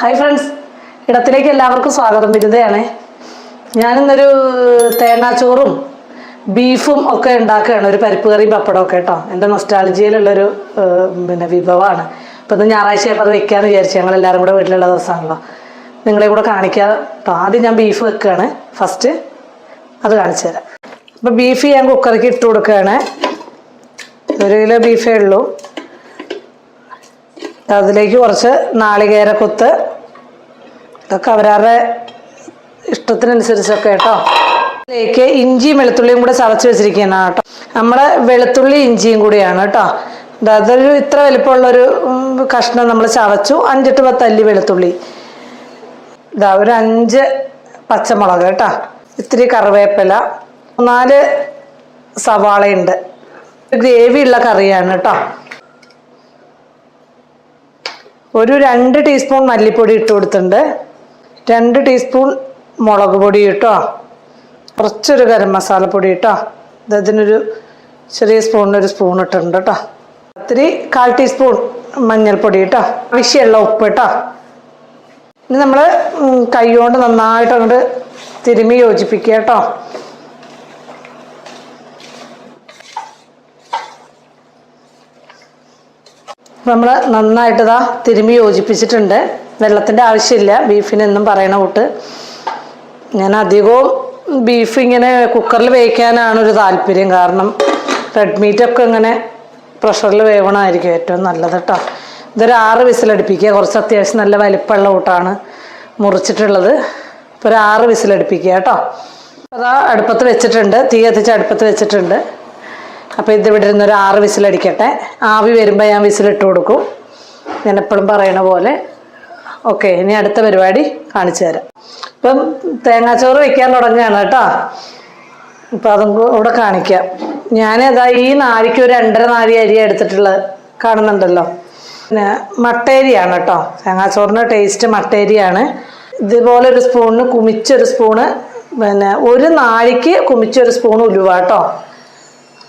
Hi friends ഇടത്തിലേക്ക് എല്ലാവർക്കും സ്വാഗതം. ബിരുദയാണേ ഞാനിന്നൊരു തേങ്ങാച്ചോറും ബീഫും ഒക്കെ ഉണ്ടാക്കുകയാണ്. ഒരു പരിപ്പ് കറിയും പപ്പടം ഒക്കെ കേട്ടോ. എന്റെ നൊസ്റ്റാളജിയിലുള്ളൊരു പിന്നെ വിഭവമാണ്. അപ്പോൾ ഇന്ന് ഞായറാഴ്ച അപ്പം അത് വെക്കാമെന്ന് വിചാരിച്ചു ഞങ്ങൾ എല്ലാവരും കൂടെ വീട്ടിലുള്ള ദിവസമാണല്ലോ. നിങ്ങളെ കൂടെ കാണിക്കാം കേട്ടോ ആദ്യം ഞാൻ ബീഫ് വെക്കുകയാണ്. ഫസ്റ്റ് അത് കാണിച്ചു തരാം. അപ്പോൾ ബീഫ് ഞാൻ കുക്കറിക്ക് ഇട്ട് കൊടുക്കുകയാണ്. ഒരു കിലോ ബീഫേ ഉള്ളൂ. അതിലേക്ക് കുറച്ച് നാളികേരക്കൊത്ത് ഇതൊക്കെ അവരവരുടെ ഇഷ്ടത്തിനനുസരിച്ചൊക്കെ കേട്ടോ. അതിലേക്ക് ഇഞ്ചിയും വെളുത്തുള്ളിയും കൂടെ ചതച്ച് വെച്ചിരിക്കുകയാണ് കേട്ടോ. നമ്മുടെ വെളുത്തുള്ളി ഇഞ്ചിയും കൂടിയാണ് കേട്ടോ. അതൊരു ഇത്ര വലിപ്പമുള്ളൊരു കഷ്ണം നമ്മൾ ചതച്ചു. അഞ്ചെട്ട് പത്ത് അല്ലി വെളുത്തുള്ളി. ഇതാ ഒരു അഞ്ച് പച്ചമുളക് കേട്ടോ. ഇത്തിരി കറിവേപ്പില. നാല് സവാളയുണ്ട്. ഗ്രേവി ഉള്ള കറിയാണ് കേട്ടോ. ഒരു രണ്ട് ടീസ്പൂൺ മല്ലിപ്പൊടി ഇട്ട് കൊടുത്തിട്ടുണ്ട്. രണ്ട് ടീസ്പൂൺ മുളക് പൊടി കേട്ടോ കുറച്ചൊരു ഗരം മസാലപ്പൊടി കേട്ടോ ഇത് ഇതിനൊരു ചെറിയ സ്പൂണിനൊരു സ്പൂൺ ഇട്ടിട്ടുണ്ട് കേട്ടോ ഒത്തിരി കാൽ ടീസ്പൂൺ മഞ്ഞൾപ്പൊടി കേട്ടോ ആവശ്യമുള്ള ഉപ്പ് കേട്ടോ ഇനി നമ്മൾ കൈകൊണ്ട് നന്നായിട്ട് അങ്ങോട്ട് തിരുമി യോജിപ്പിക്കുക കേട്ടോ നമ്മൾ നന്നായിട്ട് ഇതാ തിരുമി യോജിപ്പിച്ചിട്ടുണ്ട്. വെള്ളത്തിന്റെ ആവശ്യമില്ല. ബീഫിന് എന്നും പറയണ കൂട്ട്. ഞാൻ അധികവും ബീഫ് ഇങ്ങനെ കുക്കറിൽ വേവിക്കാനാണ് ഒരു താല്പര്യം. കാരണം റെഡ് മീറ്റൊക്കെ ഇങ്ങനെ പ്രഷറിൽ വേവണമായിരിക്കും ഏറ്റവും നല്ലത് കേട്ടോ ഇതൊരു ആറ് വിസിലടുപ്പിക്കുക. കുറച്ച് അത്യാവശ്യം നല്ല വലിപ്പമുള്ള കൂട്ടാണ് മുറിച്ചിട്ടുള്ളത്. ഇപ്പോൾ ഒരു ആറ് വിസിലടുപ്പിക്കുക കേട്ടോ അതാ അടുപ്പത്ത് വെച്ചിട്ടുണ്ട്. തീ കത്തിച്ച് അടുപ്പത്ത് വെച്ചിട്ടുണ്ട്. അപ്പോൾ ഇത് ഇവിടെ ഇരുന്നൊരു ആറ് വിസിലടിക്കട്ടെ. ആവി വരുമ്പോൾ ഞാൻ വിസിലിട്ട് കൊടുക്കും. ഞാൻ എപ്പോഴും പറയണ പോലെ. ഓക്കെ ഇനി അടുത്ത പരിപാടി കാണിച്ചു തരാം. ഇപ്പം തേങ്ങാച്ചോറ് വെക്കാൻ തുടങ്ങുകയാണ് കേട്ടോ. അപ്പം അതും കൂടെ കാണിക്കാം. ഞാൻ അതാ ഈ നാരിക്ക് ഒരു രണ്ടര നാരി അരി എടുത്തിട്ടുള്ളത് കാണുന്നുണ്ടല്ലോ. പിന്നെ മട്ടേരിയാണ് കേട്ടോ. തേങ്ങാച്ചോറിന്റെ ടേസ്റ്റ് മട്ടേരിയാണ്. ഇതുപോലെ ഒരു സ്പൂണിന് കുമിച്ചൊരു സ്പൂണ് പിന്നെ ഒരു നാഴിക്ക് കുമിച്ചൊരു സ്പൂൺ ഉലുവ കേട്ടോ.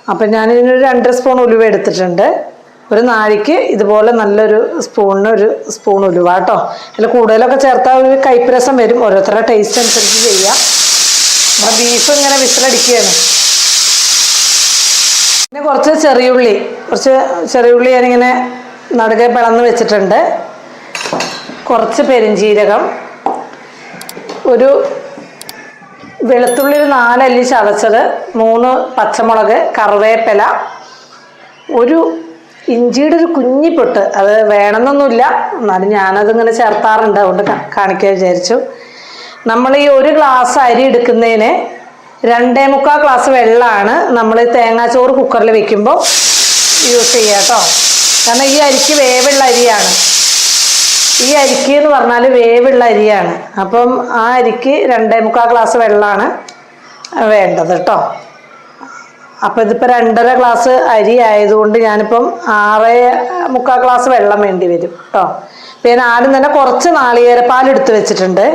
അപ്പം ഞാനിതിനൊരു രണ്ടര സ്പൂൺ ഉലുവ എടുത്തിട്ടുണ്ട്. ഒരു നാഴിക്ക് ഇതുപോലെ നല്ലൊരു സ്പൂണിന് ഒരു സ്പൂൺ ഉലുവ കേട്ടോ. അതിൽ കൂടുതലൊക്കെ ചേർത്താൽ ഒരു കൈപ്പരസം വരും. ഓരോരുത്തരുടെ ടേസ്റ്റ് അനുസരിച്ച് ചെയ്യാം. നമ്മുടെ ബീഫ് ഇങ്ങനെ വിസിലടിക്കുകയാണ്. പിന്നെ കുറച്ച് ചെറിയുള്ളി. കുറച്ച് ചെറിയുള്ളി ഞാനിങ്ങനെ നടുകെ പിളന്ന് വെച്ചിട്ടുണ്ട്. കുറച്ച് പെരിഞ്ചീരകം. ഒരു വെളുത്തുള്ളി ഒരു നാലല്ലി ചതച്ചത്. മൂന്ന് പച്ചമുളക് കറിവേപ്പില. ഒരു ഇഞ്ചിയുടെ ഒരു കുഞ്ഞിപ്പൊട്ട് അത് വേണമെന്നൊന്നുമില്ല. എന്നാലും ഞാനതിങ്ങനെ ചേർത്താറുണ്ട്. അതുകൊണ്ട് കാണിക്കാൻ വിചാരിച്ചു. നമ്മൾ ഈ ഒരു ഗ്ലാസ് അരി എടുക്കുന്നതിന് രണ്ടേ മുക്കാൽ ഗ്ലാസ് വെള്ളമാണ് നമ്മൾ തേങ്ങാച്ചോറ് കുക്കറിൽ വെക്കുമ്പോൾ യൂസ് ചെയ്യുക കേട്ടോ. കാരണം ഈ അരിക്ക് വേവുള്ള അരിയാണ്. ഈ അരിക്ക് എന്ന് പറഞ്ഞാൽ വേവുള്ള അരിയാണ്. അപ്പം ആ അരിക്ക് രണ്ടേ മുക്കാൽ ഗ്ലാസ് വെള്ളമാണ് വേണ്ടത് കേട്ടോ. അപ്പം ഇതിപ്പോൾ രണ്ടര ഗ്ലാസ് അരി ആയതുകൊണ്ട് ഞാനിപ്പം ആറ് മുക്കാൽ ഗ്ലാസ് വെള്ളം വേണ്ടി വരും കേട്ടോ പിന്നെ ആദ്യം തന്നെ കുറച്ച് നാളികേരപ്പാൽ എടുത്തു വെച്ചിട്ടുണ്ട്.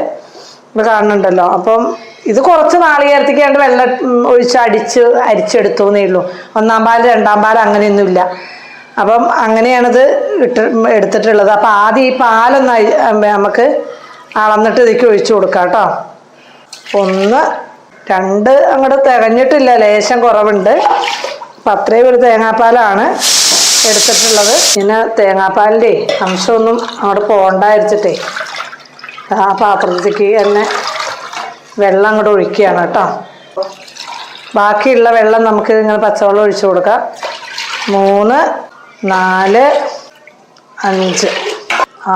ഇത് കാണുന്നുണ്ടല്ലോ. അപ്പം ഇത് കുറച്ച് നാളികേരത്തേക്ക് രണ്ട് വെള്ളം ഒഴിച്ച് അടിച്ച് അരിച്ചെടുത്തു എന്നേ ഉള്ളൂ. ഒന്നാം പാൽ രണ്ടാം പാൽ അങ്ങനെയൊന്നുമില്ല. അപ്പം അങ്ങനെയാണിത് ഇട്ട് എടുത്തിട്ടുള്ളത്. അപ്പം ആദ്യം ഈ പാലൊന്ന് നമുക്ക് അളന്നിട്ട് ഇതിലേക്ക് ഒഴിച്ചു കൊടുക്കാം കേട്ടോ ഒന്ന് രണ്ട് അങ്ങോട്ട് തികഞ്ഞിട്ടില്ല ലേശം കുറവുണ്ട്. അപ്പം അത്രയും ഒരു തേങ്ങാപ്പാലാണ് എടുത്തിട്ടുള്ളത്. പിന്നെ തേങ്ങാപ്പാലിന്റെ അംശമൊന്നും അങ്ങോട്ട് പോകണ്ടായിരിച്ചിട്ടേ ആ പാത്രത്തിലേക്ക് തന്നെ വെള്ളം അങ്ങോട്ട് ഒഴിക്കുകയാണ് കേട്ടോ. ബാക്കിയുള്ള വെള്ളം നമുക്ക് ഇങ്ങനെ പച്ചവെള്ളം ഒഴിച്ചു കൊടുക്കാം. മൂന്ന് നാല് അഞ്ച്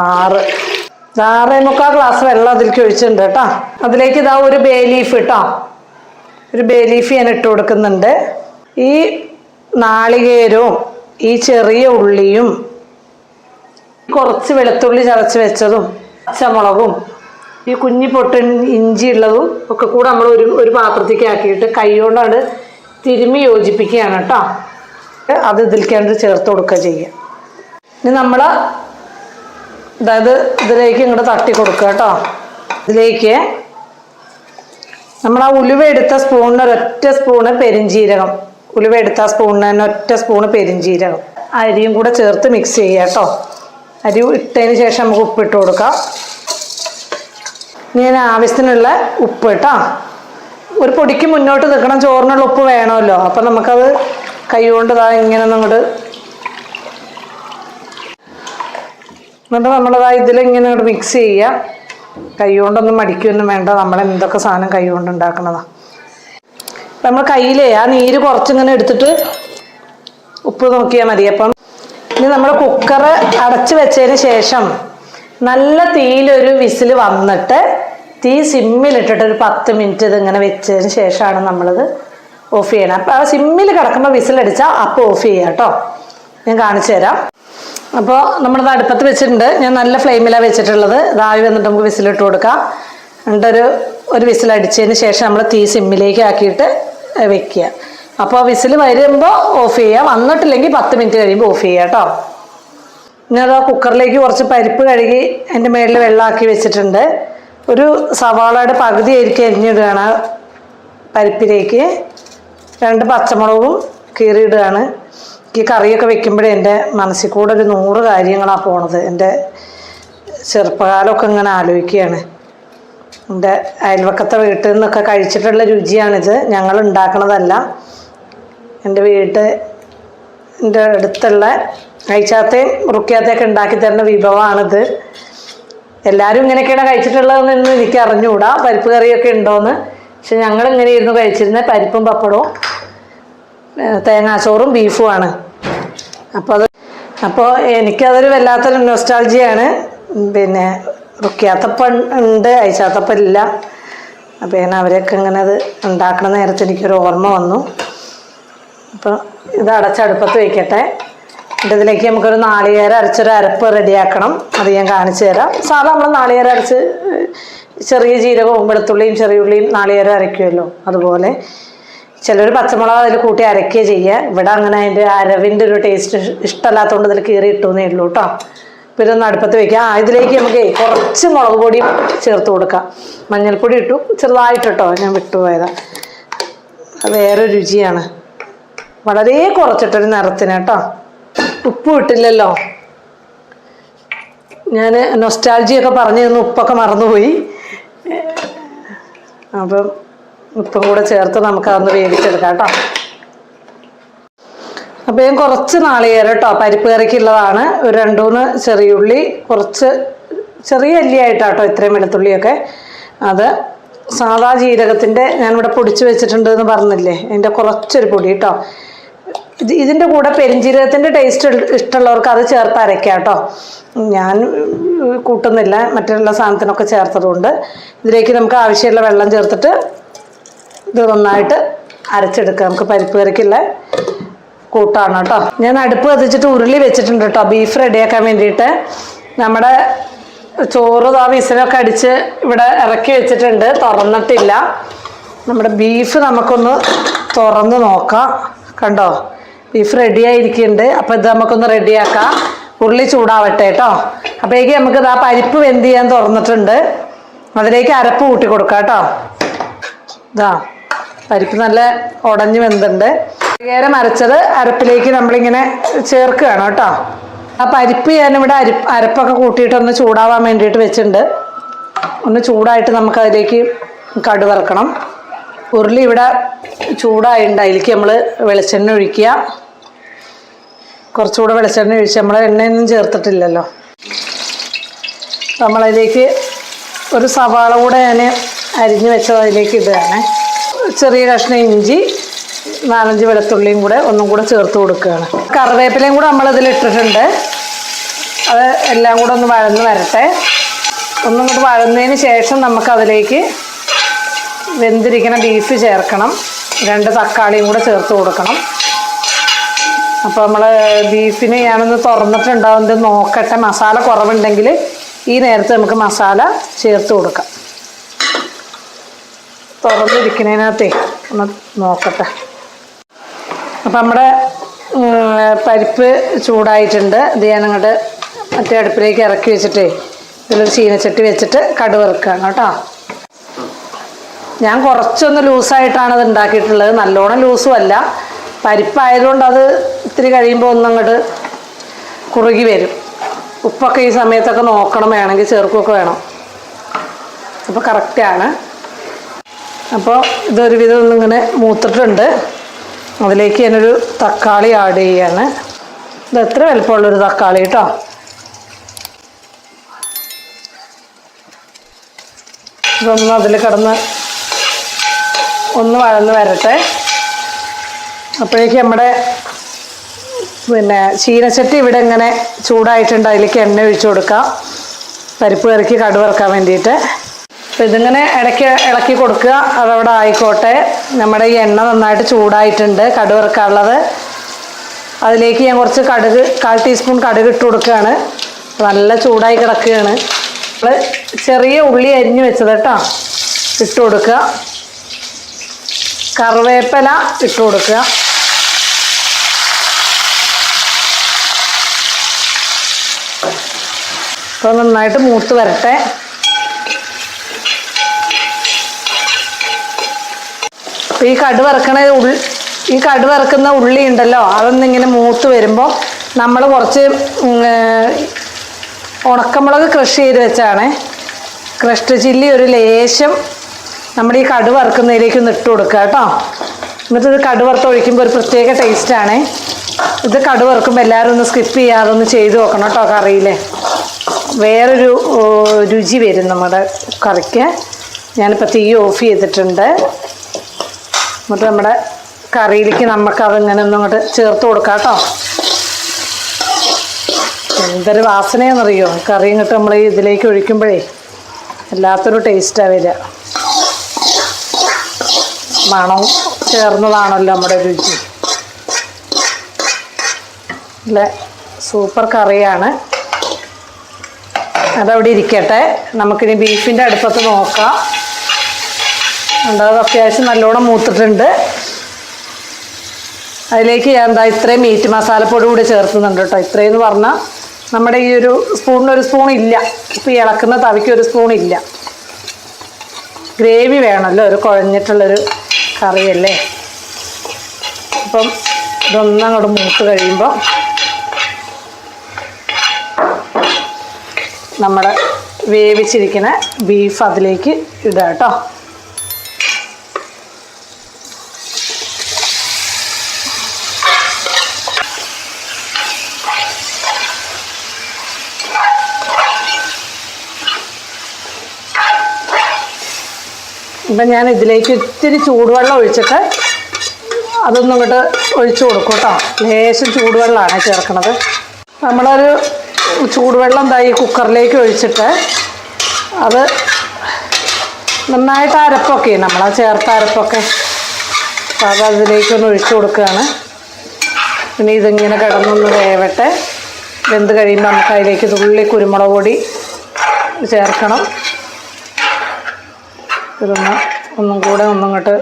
ആറ്. ആറേ മുക്കാൽ ഗ്ലാസ് വെള്ളം അതിലേക്ക് ഒഴിച്ചിട്ടുണ്ട് കേട്ടോ. അതിലേക്ക് ഇതാ ഒരു ബേ ലീഫ് കേട്ടോ. ഒരു ബേലീഫ് ഞാൻ ഇട്ട് കൊടുക്കുന്നുണ്ട്. ഈ നാളികേരവും ഈ ചെറിയ ഉള്ളിയും കുറച്ച് വെളുത്തുള്ളി ചതച്ച് വെച്ചതും പച്ചമുളകും ഈ കുഞ്ഞി പൊട്ടൻ ഇഞ്ചി ഉള്ളതും ഒക്കെ കൂടെ നമ്മൾ ഒരു ഒരു പാത്രത്തേക്ക് ആക്കിയിട്ട് കൈകൊണ്ടാണ് തിരുമി യോജിപ്പിക്കുകയാണ് കേട്ടോ. അത് ഇതിലേക്കാണ്ട് ചേർത്ത് കൊടുക്കുക ചെയ്യുക. ഇനി നമ്മൾ അതായത് ഇതിലേക്ക് ഇങ്ങോട്ട് തട്ടി കൊടുക്കുക കേട്ടോ. ഇതിലേക്ക് നമ്മൾ ആ ഉലുവ എടുത്ത സ്പൂണിന് ഒരൊറ്റ സ്പൂണ് പെരിഞ്ചീരകം. ഉലുവ എടുത്ത സ്പൂണിന് തന്നെ ഒറ്റ സ്പൂണ് പെരിഞ്ചീരകം. അരിയും കൂടെ ചേർത്ത് മിക്സ് ചെയ്യുക കേട്ടോ അരി ഇട്ടതിന് ശേഷം നമുക്ക് ഉപ്പിട്ട് കൊടുക്കാം. ഞാൻ ആവശ്യത്തിനുള്ള ഉപ്പ് കേട്ടോ ഒരു പൊടിക്ക് മുന്നോട്ട് നിൽക്കണം ചോറിനുള്ള ഉപ്പ് വേണമല്ലോ. അപ്പം നമുക്കത് കൈകൊണ്ട് ഇതാ ഇങ്ങനെ അങ്ങോട്ട് എന്നിട്ട് നമ്മളതാ ഇതിലിങ്ങനെ മിക്സ് ചെയ്യുക. കൈ കൊണ്ടൊന്നും മടിക്കൊന്നും വേണ്ട. നമ്മൾ എന്തൊക്കെ സാധനം കൈ കൊണ്ട് ഉണ്ടാക്കണതാണ് നമ്മൾ കയ്യിലേ ആ നീര് കുറച്ചിങ്ങനെ എടുത്തിട്ട് ഉപ്പ് നോക്കിയാൽ മതി. അപ്പം ഇനി നമ്മൾ കുക്കർ അടച്ചു വെച്ചതിന് ശേഷം നല്ല തീയിലൊരു വിസിൽ വന്നിട്ട് തീ സിമ്മിലിട്ടിട്ട് ഒരു പത്ത് മിനിറ്റ് ഇതിങ്ങനെ വെച്ചതിന് ശേഷമാണ് നമ്മളിത് ഓഫ് ചെയ്യണം. അപ്പോൾ ആ സിമ്മിൽ കിടക്കുമ്പോൾ വിസിലടിച്ചാൽ അപ്പോൾ ഓഫ് ചെയ്യാം കേട്ടോ ഞാൻ കാണിച്ചു തരാം. അപ്പോൾ നമ്മളിത് അടുപ്പത്ത് വെച്ചിട്ടുണ്ട്. ഞാൻ നല്ല ഫ്ലെയിമിലാണ് വെച്ചിട്ടുള്ളത്. ഇതാവി വന്നിട്ട് നമുക്ക് വിസിലിട്ട് കൊടുക്കാം. എന്നിട്ടൊരു ഒരു ഒരു വിസിലടിച്ചതിന് ശേഷം നമ്മൾ തീ സിമ്മിലേക്ക് ആക്കിയിട്ട് വെക്കുക. അപ്പോൾ വിസിൽ വരുമ്പോൾ ഓഫ് ചെയ്യാം. വന്നിട്ടില്ലെങ്കിൽ പത്ത് മിനിറ്റ് കഴിയുമ്പോൾ ഓഫ് ചെയ്യുക കേട്ടോ. ആ കുക്കറിലേക്ക് കുറച്ച് പരിപ്പ് കഴുകി എന്റെ മേളിൽ വെള്ളമാക്കി വെച്ചിട്ടുണ്ട്. ഒരു സവാളയുടെ പകുതി ആയിരിക്കും എരിഞ്ഞിടുകയാണ് പരിപ്പിലേക്ക്. രണ്ട് പച്ചമുളകും കീറിയിടുകയാണ്. ഈ കറിയൊക്കെ വെക്കുമ്പോഴേ എന്റെ മനസ്സിൽ കൂടെ ഒരു നൂറ് കാര്യങ്ങളാണ് പോണത്. എന്റെ ചെറുപ്പകാലമൊക്കെ ഇങ്ങനെ ആലോചിക്കുകയാണ്. എന്റെ അയൽവക്കത്തെ വീട്ടിൽ നിന്നൊക്കെ കഴിച്ചിട്ടുള്ള രുചിയാണിത്. ഞങ്ങൾ ഉണ്ടാക്കണതല്ല. എന്റെ വീട്ട് എന്റെ അടുത്തുള്ള അയച്ചാത്തേയും റുക്കിയാത്തയൊക്കെ ഉണ്ടാക്കി തരുന്ന വിഭവമാണിത്. എല്ലാവരും ഇങ്ങനെയൊക്കെയാണ് കഴിച്ചിട്ടുള്ളതെന്ന് എനിക്ക് അറിഞ്ഞുകൂടാ. പരിപ്പ് കറിയൊക്കെ ഉണ്ടോയെന്ന് പക്ഷെ ഞങ്ങൾ ഇങ്ങനെ ഇരുന്ന് കഴിച്ചിരുന്നത്. പരിപ്പും പപ്പടവും. തേങ്ങാച്ചോറും ബീഫുമാണ്. അപ്പോൾ അത് അപ്പോൾ എനിക്കതൊരു വല്ലാത്തൊരു നൊസ്റ്റാൾജിയാണ് പിന്നെ റുക്കിയാത്തപ്പം ഉണ്ട് അയച്ചാത്തപ്പം അപ്പോൾ ഞാൻ അവരെയൊക്കെ ഇങ്ങനെ അത് ഉണ്ടാക്കണ നേരത്തെ എനിക്കൊരു ഓർമ്മ വന്നു. അപ്പോൾ ഇത് അടച്ചടുപ്പത്ത് വയ്ക്കട്ടെ എന്നിട്ട് ഇതിലേക്ക് നമുക്കൊരു നാളികേരം അരച്ചൊരു അരപ്പ് റെഡിയാക്കണം. അത് ഞാൻ കാണിച്ചു തരാം. സാധാ നമ്മൾ നാളികേരം അരച്ച് ചെറിയ ജീരകവും വെളുത്തുള്ളിയും ചെറിയ ഉള്ളിയും നാളികേരം അരയ്ക്കുമല്ലോ അതുപോലെ ചിലർ പച്ചമുളക് അതിൽ കൂട്ടി അരയ്ക്കുക ചെയ്യുക. ഇവിടെ അങ്ങനെ അതിന്റെ അരവിന്റെ ഒരു ടേസ്റ്റ് ഇഷ്ടമല്ലാത്തതുകൊണ്ട് ഇതിൽ കീറി ഇട്ടുന്നേ ഉള്ളൂ കേട്ടോ അപ്പോൾ ഇതൊന്ന് അടുപ്പത്ത് വെക്കാം ആ ഇതിലേക്ക് നമുക്ക് കുറച്ച് മുളക് പൊടി ചേർത്ത് കൊടുക്കാം. മഞ്ഞൾപ്പൊടി ഇട്ടു. ചെറുതായിട്ട് കേട്ടോ ഞാൻ വിട്ടുപോയതാണ് വേറെ രുചിയാണ്. വളരെ കുറച്ചിട്ടൊരു നിറത്തിന് കേട്ടോ ഉപ്പ് ഇട്ടില്ലല്ലോ. ഞാൻ നൊസ്റ്റാൾജിയൊക്കെ പറഞ്ഞു തന്നു ഉപ്പൊക്കെ മറന്നുപോയി. അപ്പം ഉപ്പും കൂടെ ചേർത്ത് നമുക്ക് അതൊന്ന് വേവിച്ചെടുക്കാം കേട്ടോ. അപ്പോൾ ഞാൻ കുറച്ച് നാളികേരം കേട്ടോ പരിപ്പ് കറിക്കുള്ളതാണ്. ഒരു രണ്ട് മൂന്ന് ചെറിയുള്ളി കുറച്ച് ചെറിയ അല്ലിയായിട്ടാട്ടോ ഇത്രയും വെളുത്തുള്ളിയൊക്കെ. അത് സാധാ ജീരകത്തിന്റെ ഞാനിവിടെ പൊടിച്ച് വെച്ചിട്ടുണ്ട് എന്ന് പറഞ്ഞില്ലേ അതിന്റെ കുറച്ചൊരു പൊടി കേട്ടോ ഇത് ഇതിന്റെ കൂടെ പെരിഞ്ജീരകത്തിന്റെ ടേസ്റ്റ് ഇഷ്ടമുള്ളവർക്ക് അത് ചേർത്ത് അരയ്ക്കാം കേട്ടോ ഞാൻ കൂട്ടുന്നില്ല മറ്റുള്ള സാധനത്തിനൊക്കെ ചേർത്തതുകൊണ്ട്. ഇതിലേക്ക് നമുക്ക് ആവശ്യമുള്ള വെള്ളം ചേർത്തിട്ട് ഇത് നന്നായിട്ട് അരച്ചെടുക്കുക നമുക്ക് പരിപ്പ് കറിക്കുള്ള കൂട്ടാണ് കേട്ടോ. ഞാൻ അടുപ്പ് കത്തിച്ചിട്ട് ഉരുളി വെച്ചിട്ടുണ്ട് കേട്ടോ. ബീഫ് റെഡിയാക്കാൻ വേണ്ടിയിട്ട്. നമ്മുടെ ചോറ് ആ വിസിലൊക്കെ അടിച്ച് ഇവിടെ ഇറക്കി വെച്ചിട്ടുണ്ട്. തുറന്നിട്ടില്ല. നമ്മുടെ ബീഫ് നമുക്കൊന്ന് തുറന്ന് നോക്കാം. കണ്ടോ? ബീഫ് റെഡി ആയിരിക്കുന്നുണ്ട്. അപ്പോൾ ഇത് നമുക്കൊന്ന് റെഡിയാക്കാം ഉരുളി ചൂടാവട്ടെ കേട്ടോ. അപ്പോഴേക്ക് നമുക്ക് ആ പരിപ്പ് വെന്ത് ചെയ്യാൻ തുറന്നിട്ടുണ്ട്. അതിലേക്ക് അരപ്പ് കൂട്ടി കൊടുക്കാം കേട്ടോ. ഇതാ പരിപ്പ് നല്ല ഉടഞ്ഞു വെന്തുണ്ട്. നാളികേരം അരച്ചത് അരപ്പിലേക്ക് നമ്മളിങ്ങനെ ചേർക്കുകയാണ് കേട്ടോ. ആ പരിപ്പ് ഞാനിവിടെ അരി അരപ്പൊക്കെ കൂട്ടിയിട്ട് ഒന്ന് ചൂടാവാൻ വേണ്ടിയിട്ട് വെച്ചിട്ടുണ്ട്. ഒന്ന് ചൂടായിട്ട് നമുക്കതിലേക്ക് കടു വറക്കണം. ഉരുളി ഇവിടെ ചൂടായിട്ടുണ്ട് അതിലേക്ക് നമ്മൾ വെളിച്ചെണ്ണ ഒഴിക്കുക. കുറച്ചുകൂടെ വെളിച്ചെണ്ണ ഒഴിച്ച് നമ്മൾ എണ്ണയൊന്നും ചേർത്തിട്ടില്ലല്ലോ. നമ്മളതിലേക്ക് ഒരു സവാള കൂടെ ഞാൻ അരിഞ്ഞ് വെച്ചത് അതിലേക്ക് ഇടുകയാണ്. ചെറിയ കഷ്ണം ഇഞ്ചി നാലഞ്ച് വെളുത്തുള്ളിയും കൂടെ ഒന്നും കൂടെ ചേർത്ത് കൊടുക്കുകയാണ്. കറിവേപ്പിലയും കൂടെ നമ്മളിതിൽ ഇട്ടിട്ടുണ്ട്. അത് എല്ലാം കൂടെ ഒന്ന് വഴന്ന് വരട്ടെ. ഒന്നും കൂടെ വഴന്നതിന് ശേഷം നമുക്ക് അതിലേക്ക് വെന്തിരിക്കുന്ന ബീഫ് ചേർക്കണം. രണ്ട് തക്കാളിയും കൂടെ ചേർത്ത് കൊടുക്കണം. അപ്പോൾ നമ്മൾ ബീഫിന് ഞാനൊന്ന് തുറന്നിട്ടുണ്ടാവുന്നത് നോക്കട്ടെ മസാല കുറവുണ്ടെങ്കിൽ ഈ നേരത്തെ നമുക്ക് മസാല ചേർത്ത് കൊടുക്കാം. തുറന്നിരിക്കുന്നതിനകത്തേ ഒന്ന് നോക്കട്ടെ. അപ്പം നമ്മുടെ പരിപ്പ് ചൂടായിട്ടുണ്ട്. ഇത് ഞാൻ അങ്ങോട്ട് മറ്റേ അടുപ്പിലേക്ക് ഇറക്കി വെച്ചിട്ടേ ഇതിലൊരു ചീനച്ചട്ടി വെച്ചിട്ട് കടുവറുക്കുകയാണ് കേട്ടോ. ഞാൻ കുറച്ചൊന്ന് ലൂസായിട്ടാണ് അത് ഉണ്ടാക്കിയിട്ടുള്ളത്. നല്ലോണം ലൂസും അല്ല. പരിപ്പായതുകൊണ്ട് അത് ഇത്തിരി കഴിയുമ്പോൾ ഒന്നങ്ങോട്ട് കുറുകി വരും. ഉപ്പൊക്കെ ഈ സമയത്തൊക്കെ നോക്കണം വേണമെങ്കിൽ ചേർക്കുകയൊക്കെ വേണം. അപ്പോൾ കറക്റ്റാണ് അപ്പോൾ ഇതൊരു വിധം ഒന്നിങ്ങനെ മൂത്തിട്ടുണ്ട് അതിലേക്ക് ഞാനൊരു തക്കാളി ആഡ് ചെയ്യാണ്. ഇത് എത്ര വലുപ്പമുള്ളൊരു തക്കാളി കേട്ടോ ഇതൊന്ന് അതിൽ കിടന്ന് ഒന്ന് വഴന്ന് വരട്ടെ. അപ്പോഴേക്ക് നമ്മുടെ പിന്നെ ചീനച്ചട്ടി ഇവിടെ ഇങ്ങനെ ചൂടായിട്ടുണ്ട്. അതിലേക്ക് എണ്ണ ഒഴിച്ചു കൊടുക്കാം. പരിപ്പ് കറിക്ക് കടുവറക്കാൻ വേണ്ടിയിട്ട്. അപ്പോൾ ഇതിങ്ങനെ ഇടയ്ക്ക് ഇളക്കി കൊടുക്കുക. അതവിടെ ആയിക്കോട്ടെ. നമ്മുടെ ഈ എണ്ണ നന്നായിട്ട് ചൂടായിട്ടുണ്ട്. കടുക് ഇറക്കാനുള്ളത് അതിലേക്ക് ഞാൻ കുറച്ച് കടുക് കാൽ ടീസ്പൂൺ കടുക് ഇട്ട് കൊടുക്കുകയാണ്. നല്ല ചൂടായി കിടക്കുകയാണ്. നമ്മൾ ചെറിയ ഉള്ളി അരിഞ്ഞു വെച്ചത് കേട്ടോ. ഇട്ട് കൊടുക്കുക. കറിവേപ്പില ഇട്ട് കൊടുക്കുക. അപ്പോൾ നന്നായിട്ട് മൂത്ത് വരട്ടെ. അപ്പോൾ ഈ കടു വറക്കണ ഉള്ളി ഈ കടു വറക്കുന്ന ഉള്ളി ഉണ്ടല്ലോ അതൊന്നിങ്ങനെ മൂത്ത് വരുമ്പോൾ നമ്മൾ കുറച്ച് ഉണക്കമുളക് ക്രഷ് ചെയ്ത് വെച്ചാണ്. ക്രഷ്ഡ് ചില്ലി ഒരു ലേശം നമ്മൾ ഈ കടു വറക്കുന്നതിലേക്ക് ഒന്ന് ഇട്ട് കൊടുക്കുക കേട്ടോ. എന്നിട്ട് ഇത് കടു വറുത്ത് ഒഴിക്കുമ്പോൾ ഒരു പ്രത്യേക ടേസ്റ്റാണ് ഇത് കടു വറുക്കുമ്പോൾ എല്ലാവരും ഒന്ന് സ്കിപ്പ് ചെയ്യാതെ ഒന്ന് ചെയ്ത് നോക്കണം കേട്ടോ കറിയിലെ. വേറൊരു രുചി വരും നമ്മുടെ കറിക്ക്. ഞാനിപ്പോൾ തീ ഓഫ് ചെയ്തിട്ടുണ്ട്. എന്നിട്ട് നമ്മുടെ കറിയിലേക്ക് നമുക്ക് അതിങ്ങനെ ഒന്നും അങ്ങോട്ട് ചേർത്ത് കൊടുക്കാം കേട്ടോ. എന്തൊരു വാസനയെന്നറിയോ കറി ഇങ്ങോട്ട് നമ്മൾ ഇതിലേക്ക് ഒഴിക്കുമ്പോഴേ വല്ലാത്തൊരു ടേസ്റ്റാണ് വരിക. മണം ചേർന്നതാണല്ലോ നമ്മുടെ രുചി. നല്ല സൂപ്പർ കറിയാണ്. അതവിടെ ഇരിക്കട്ടെ. നമുക്കിനി ബീഫിന്റെ അടുപ്പത്ത് നോക്കാം. അത് അത്യാവശ്യം നല്ലോണം മൂത്തിട്ടുണ്ട്. അതിലേക്ക് എന്താ ഇത്രയും മീറ്റ് മസാലപ്പൊടി കൂടി ചേർക്കുന്നുണ്ട് കേട്ടോ. ഇത്രയും എന്ന് പറഞ്ഞാൽ നമ്മുടെ ഈ ഒരു സ്പൂണിന് ഒരു സ്പൂൺ ഇല്ല. ഇപ്പോൾ ഇളക്കുന്ന തവിക്ക് ഒരു സ്പൂൺ ഇല്ല. ഗ്രേവി വേണമല്ലോ ഒരു കുഴഞ്ഞിട്ടുള്ളൊരു കറിയല്ലേ? അപ്പം ഇതൊന്നും അങ്ങോട്ട് മൂത്ത് കഴിയുമ്പോൾ നമ്മുടെ വേവിച്ചിരിക്കുന്ന ബീഫ് അതിലേക്ക് ഇടുക കേട്ടോ. ഇപ്പം ഞാൻ ഇതിലേക്ക് ഇത്തിരി ചൂടുവെള്ളം ഒഴിച്ചിട്ട് അതൊന്നും ഇങ്ങോട്ട് ഒഴിച്ചു കൊടുക്കും കേട്ടോ. ലേശം ചൂടുവെള്ളമാണ് ചേർക്കുന്നത് നമ്മളൊരു ചൂടുവെള്ളം എന്താ ഈ കുക്കറിലേക്ക് ഒഴിച്ചിട്ട് അത് നന്നായിട്ട് അരപ്പൊക്കെ നമ്മൾ ചേർത്ത അരപ്പൊക്കെ. അപ്പോൾ അത് അതിലേക്കൊന്ന് ഒഴിച്ചു കൊടുക്കുകയാണ്. പിന്നെ ഇതിങ്ങനെ കിടന്നൊന്ന് വേവട്ടെ. വെന്ത് കഴിയുമ്പോൾ നമുക്ക് അതിലേക്ക് തുള്ളി കുരുമുളക് പൊടി ചേർക്കണം. ഇതൊന്ന് ഒന്നും കൂടെ ഒന്നും ഇങ്ങോട്ട്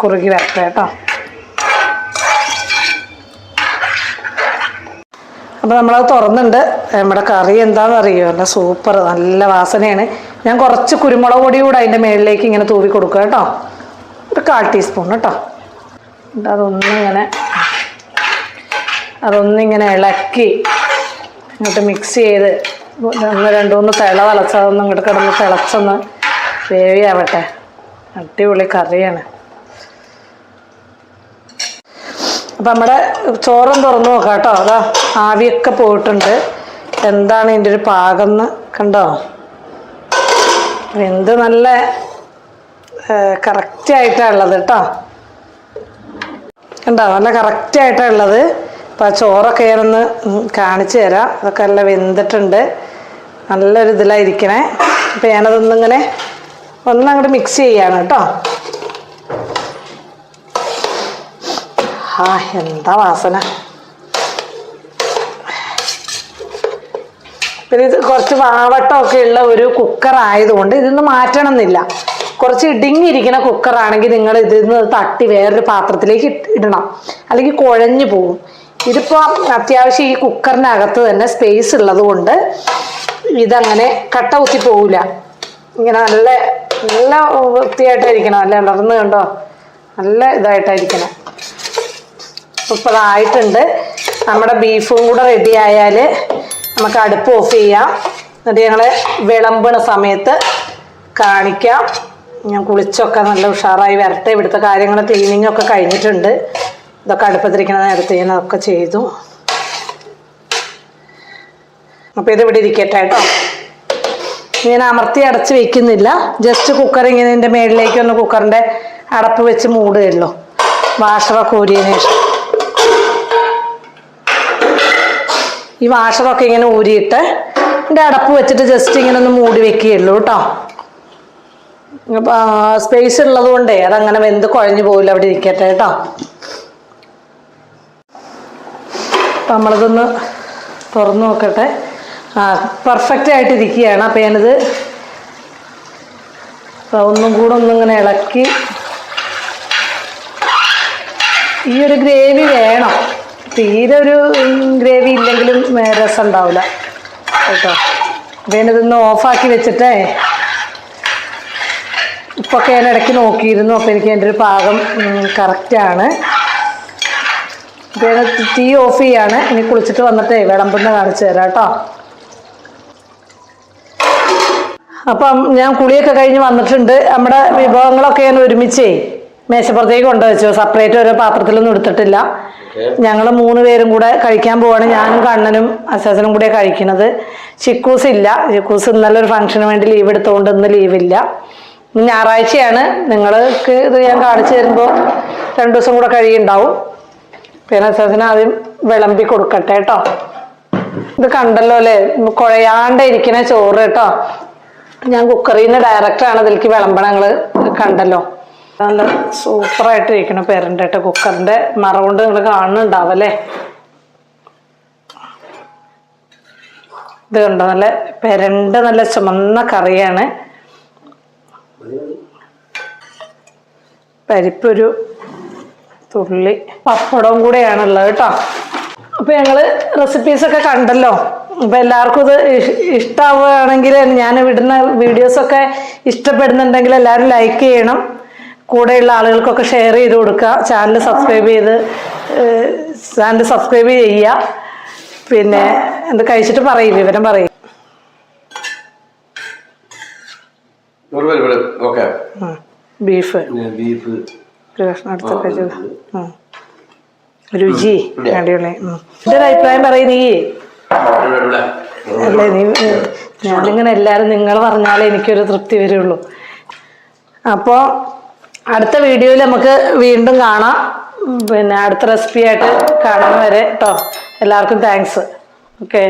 കുറുകി വരട്ടെ കേട്ടോ. അപ്പോൾ നമ്മളത് തുറന്നുണ്ട്. നമ്മുടെ കറി എന്താണെന്ന് അറിയോ നല്ല സൂപ്പർ നല്ല വാസനയാണ്. ഞാൻ കുറച്ച് കുരുമുളക് പൊടി കൂടെ അതിന്റെ മേളിലേക്ക് ഇങ്ങനെ തൂവി കൊടുക്കുക കേട്ടോ. ഒരു കാൽ ടീസ്പൂൺ കേട്ടോ. അതൊന്നിങ്ങനെ അതൊന്നിങ്ങനെ ഇളക്കി ഇങ്ങോട്ട് മിക്സ് ചെയ്ത് ഒന്ന് രണ്ടു മൂന്ന് തിള തിളച്ചതൊന്നും ഇങ്ങോട്ട് കിടന്ന് തിളച്ചൊന്ന് വേവിയാവട്ടെ. അടിപൊളി കറിയാണ്. അപ്പം നമ്മുടെ ചോറും തുറന്നു നോക്കാം കേട്ടോ. അതാ ആവിയൊക്കെ പോയിട്ടുണ്ട്. എന്താണ് ഇതിന്റെ ഒരു പാകം എന്ന് കണ്ടോ? എന്ത് നല്ല കറക്റ്റ് ആയിട്ടാണ് ഉള്ളത് കേട്ടോ. കണ്ടോ? നല്ല കറക്റ്റ് ആയിട്ടാണ് ഉള്ളത്. അപ്പം ആ ചോറൊക്കെ ഞാനൊന്ന് കാണിച്ചു തരാം. അതൊക്കെ നല്ല വെന്തിട്ടുണ്ട്. നല്ലൊരു ഇതിലായിരിക്കണേ അപ്പം ഞാനതൊന്നിങ്ങനെ ഒന്നങ്ങോട്ട് മിക്സ് ചെയ്യാണ് കേട്ടോ. ആ എന്താ വാസന. പിന്നെ ഇത് കുറച്ച് വാവട്ടമൊക്കെ ഉള്ള ഒരു കുക്കർ ആയതുകൊണ്ട് ഇതൊന്നും മാറ്റണം എന്നില്ല കുറച്ച് ഇടുങ്ങിയിരിക്കുന്ന കുക്കറാണെങ്കിൽ നിങ്ങൾ ഇതിൽ നിന്ന് തട്ടി വേറൊരു പാത്രത്തിലേക്ക് ഇടണം. അല്ലെങ്കിൽ കുഴഞ്ഞു പോകും. ഇതിപ്പോൾ അത്യാവശ്യം ഈ കുക്കറിനകത്ത് തന്നെ സ്പേസ് ഉള്ളത് കൊണ്ട് ഇതങ്ങനെ കട്ട കുത്തി പോവില്ല ഇങ്ങനെ നല്ല നല്ല വൃത്തിയായിട്ടായിരിക്കണം. അല്ല? ഇളർന്ന് കണ്ടോ? നല്ല ഇതായിട്ടായിരിക്കണം. ഇപ്പോൾ നമ്മുടെ ബീഫും കൂടെ റെഡി ആയാൽ നമുക്ക് അടുപ്പ് ഓഫ് ചെയ്യാം. എന്നിട്ട് ഞങ്ങൾ വിളമ്പണ സമയത്ത് കാണിക്കാം. ഞാൻ കുളിച്ചൊക്കെ നല്ല ഉഷാറായി വരട്ടെ. ഇവിടുത്തെ കാര്യങ്ങൾ ക്ലീനിങ് ഒക്കെ കഴിഞ്ഞിട്ടുണ്ട്. ഇതൊക്കെ അടുപ്പത്തിരിക്കണ നേരത്തെ ഞാൻ അതൊക്കെ ചെയ്തു. അപ്പോൾ ഇത് ഇവിടെ ഇരിക്കട്ടെ കേട്ടോ. ഞാൻ അമർത്തി അടച്ച് വെക്കുന്നില്ല. ജസ്റ്റ് കുക്കർ ഇങ്ങനെ ഇതിന്റെ മേളിലേക്ക് ഒന്ന് കുക്കറിന്റെ അടപ്പ് വെച്ച് മൂടുകയുള്ളൂ. വാഷറൊക്കെ ഊരിയതിന് ശേഷം. ഈ വാഷറൊക്കെ ഇങ്ങനെ ഊരിയിട്ട് ഇതിന്റെ അടപ്പ് വെച്ചിട്ട് ജസ്റ്റ് ഇങ്ങനെ ഒന്ന് മൂടി വെക്കുകയുള്ളൂ കേട്ടോ. സ്പേസ് ഉള്ളത് കൊണ്ടേ അതങ്ങനെ വെന്ത് കുഴഞ്ഞു പോകില്ല അവിടെ ഇരിക്കട്ടെ കേട്ടോ. അപ്പം നമ്മളിതൊന്ന് തുറന്നു നോക്കട്ടെ. ആ പെർഫെക്റ്റ് ആയിട്ട് ഇരിക്കുകയാണ് അപ്പം ഞാനിത് ഒന്നും കൂടെ ഒന്നിങ്ങനെ ഇളക്കി ഈ ഒരു ഗ്രേവി വേണം. തീരെ ഒരു ഗ്രേവി ഇല്ലെങ്കിലും രസം ഉണ്ടാവില്ല കേട്ടോ. അപ്പം ഞാനിതൊന്ന് ഓഫാക്കി വെച്ചിട്ടേ ഇപ്പൊക്കെ ഞാൻ ഇടയ്ക്ക് നോക്കിയിരുന്നു. അപ്പോൾ എനിക്ക് എന്റെ ഒരു പാകം കറക്റ്റാണ് അപ്പോൾ തീ ഓഫ് ചെയ്യാണ്. ഇനി കുളിച്ചിട്ട് വന്നിട്ടേ വിളമ്പുന്ന കാണിച്ചു തരാം കേട്ടോ. അപ്പം ഞാൻ കുളിയൊക്കെ കഴിഞ്ഞ് വന്നിട്ടുണ്ട്. നമ്മുടെ വിഭവങ്ങളൊക്കെ ഞാൻ ഒരുമിച്ചേ മേശപ്പുറത്തേക്ക് കൊണ്ടുവച്ചു. സെപ്പറേറ്റ് ഓരോ പാത്രത്തിലൊന്നും എടുത്തിട്ടില്ല. ഞങ്ങൾ മൂന്ന് പേരും കൂടെ കഴിക്കാൻ പോവാണ്. ഞാനും കണ്ണനും അസസനും കൂടെ കഴിക്കുന്നത്. ചിക്കൂസ് ഇല്ല. ചിക്കൂസ് ഇന്നലെ ഒരു ഫംഗ്ഷന് വേണ്ടി ലീവ് എടുത്തുകൊണ്ട് ഇന്ന് ലീവില്ല ഞായറാഴ്ചയാണ്. നിങ്ങൾക്ക് ഇത് ഞാൻ കാണിച്ചു തരുമ്പോൾ രണ്ടു ദിവസം കൂടെ കഴിയുണ്ടാവും. പിന്നെ അസസന് ആദ്യം വിളമ്പി കൊടുക്കട്ടെ കേട്ടോ. ഇത് കണ്ടല്ലോ അല്ലേ? കുഴയാണ്ട് ഇരിക്കുന്ന ചോറ് കേട്ടോ. ഞാൻ കുക്കറിൽ നിന്ന് ഡയറക്റ്റാണ് ഇതിലേക്ക് വിളമ്പണങ്ങൾ കണ്ടല്ലോ. നല്ല സൂപ്പറായിട്ട് ഇരിക്കണം പേരന്റെ കേട്ടോ കുക്കറിന്റെ മറവുകൊണ്ട് നിങ്ങൾ കാണുന്നുണ്ടാവല്ലേ? ഇത് കണ്ടോ നല്ല പെരണ്ട നല്ല ചുമന്ന കറിയാണ്. പരിപ്പൊരു തുള്ളി പപ്പടവും കൂടെയാണുള്ളത് കേട്ടോ. അപ്പൊ ഞങ്ങൾ റെസിപ്പീസ് ഒക്കെ കണ്ടല്ലോ. അപ്പൊ എല്ലാവർക്കും ഇത് ഇഷ്- ഇഷ്ടാവുകയാണെങ്കിൽ ഞാൻ വിടുന്ന വീഡിയോസ് ഒക്കെ ഇഷ്ടപ്പെടുന്നുണ്ടെങ്കിൽ എല്ലാവരും ലൈക്ക് ചെയ്യണം. കൂടെയുള്ള ആളുകൾക്കൊക്കെ ഷെയർ ചെയ്ത് കൊടുക്കുക. ചാനൽ സബ്സ്ക്രൈബ് ചെയ്ത് ചാനൽ സബ്സ്ക്രൈബ് ചെയ്യുക. പിന്നെ എന്ത് കഴിച്ചിട്ട് പറയും വിവരം പറയും. ബീഫ് ബീഫ് രുചി. അടിപൊളി. എന്റെ എന്റെ ഒരു അഭിപ്രായം പറയുന്നേ അല്ലേ നീ ഞാനിങ്ങനെ എല്ലാവരും നിങ്ങൾ പറഞ്ഞാലേ എനിക്കൊരു തൃപ്തി വരുള്ളൂ. അപ്പോ അടുത്ത വീഡിയോയിൽ നമുക്ക് വീണ്ടും കാണാം. പിന്നെ അടുത്ത റെസിപ്പി ആയിട്ട് കാണാൻ വരെ കേട്ടോ എല്ലാവർക്കും താങ്ക്സ് ഓക്കെ